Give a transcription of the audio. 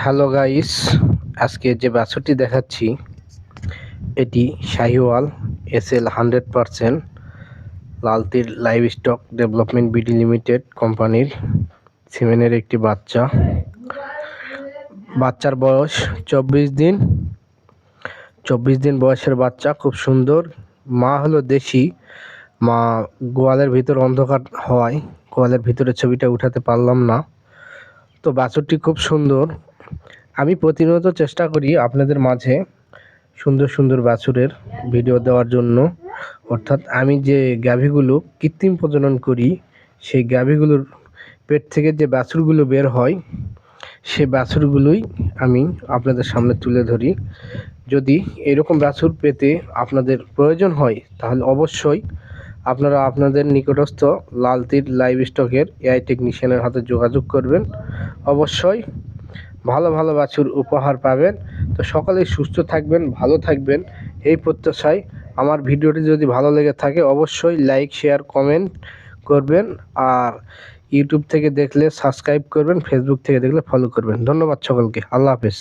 Hello guys আজকে যে বাছুরটি দেখাচ্ছি, এটি Sahiwal S L hundred percent লালতির livestock development BD limited কোম্পানির সিমেনের একটি বাচ্চা। বাচ্চার বয়স চব্বিশ দিন। চব্বিশ দিন বয়সের বাচ্চা, খুব সুন্দর। মা হলো দেশি। মা গোয়ালের ভিতর অন্ধকার হওয়ায় গোয়ালের ভিতরে ছবিটা উঠাতে পারলাম না। তো বাছুরটি খুব সুন্দর। আমি প্রতিনিয়ত চেষ্টা করি আপনাদের মাঝে সুন্দর সুন্দর বাছুরের ভিডিও দেওয়ার জন্য। অর্থাৎ আমি যে গাভীগুলো কৃত্রিম প্রজনন করি, সেই গাভীগুলোর পেট থেকে যে বাছুরগুলো বের হয়, সে বাছুরগুলোই আমি আপনাদের সামনে তুলে ধরি। যদি এরকম বাছুর পেতে আপনাদের প্রয়োজন হয়, তাহলে অবশ্যই আপনারা আপনাদের নিকটস্থ লালতির লাইভ স্টকের এআই টেকনিশিয়ানের হাতে যোগাযোগ করবেন। অবশ্যই ভালো ভালো বাছুর উপহার পাবেন। তো সকলেই সুস্থ থাকবেন, ভালো থাকবেন। এই প্রত্যাশায় আমার ভিডিওটি যদি ভালো লেগে থাকে অবশ্যই লাইক শেয়ার কমেন্ট করবেন আর ইউটিউব থেকে দেখলে সাবস্ক্রাইব করবেন ফেসবুক থেকে দেখলে ফলো করবেন। ধন্যবাদ সকলকে। আল্লাহ হাফেজ।